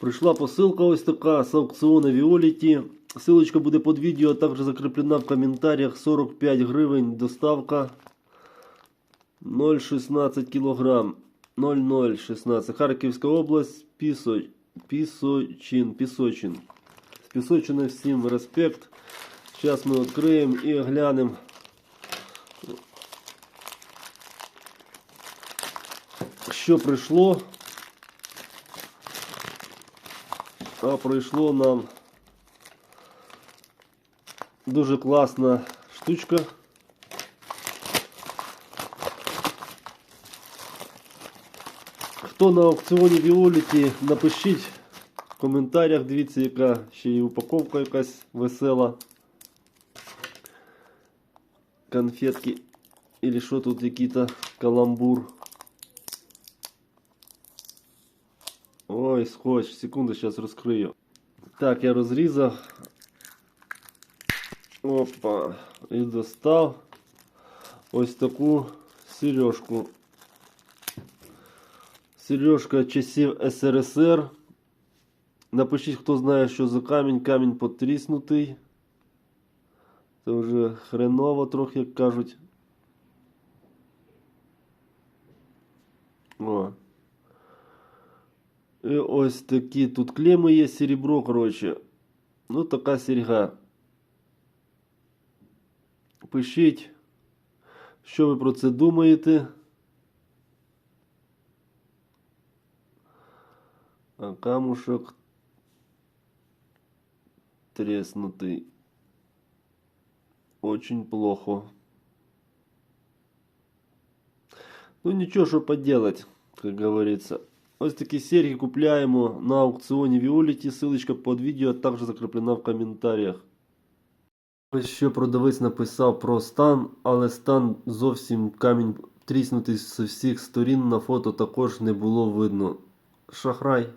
Прийшла посилка ось така з аукціону Віоліті. Силочка буде під відео, а також закріплена в коментарях 45 гривень доставка 0,16 кг. 0016. Харківська область, Пісо, Пісочин, Пісочин. З Пісочина всім респект. Зараз ми відкриємо і глянемо. Що прийшло? А прийшло нам дуже класна штучка. Хто на аукціоні Віоліті, напишіть в коментарях, дивіться, яка ще і упаковка якась весела. Конфетки. Или що тут який-то каламбур. Ой, скотч, секунду, зараз розкрию. Так, я розрізав. Опа. І достав ось таку сережку. Сережка часів СРСР. Напишіть, хто знає, що за камінь. Камінь потріснутий. Це вже хреново трохи, як кажуть. О. І ось такі тут клеми є, серебро, коротше. Ну, така серьга. Пишіть, що ви про це думаєте. А камушек треснутый. Очень плохо. Ну нічого, що поделать, как говорится. Ось такі серьги купляємо на аукціоні Віоліті. Силочка під відео також закріплена в коментарях. Ось що продавець написав про стан, але стан зовсім камінь тріснутий з всіх сторін на фото також не було видно. Шахрай.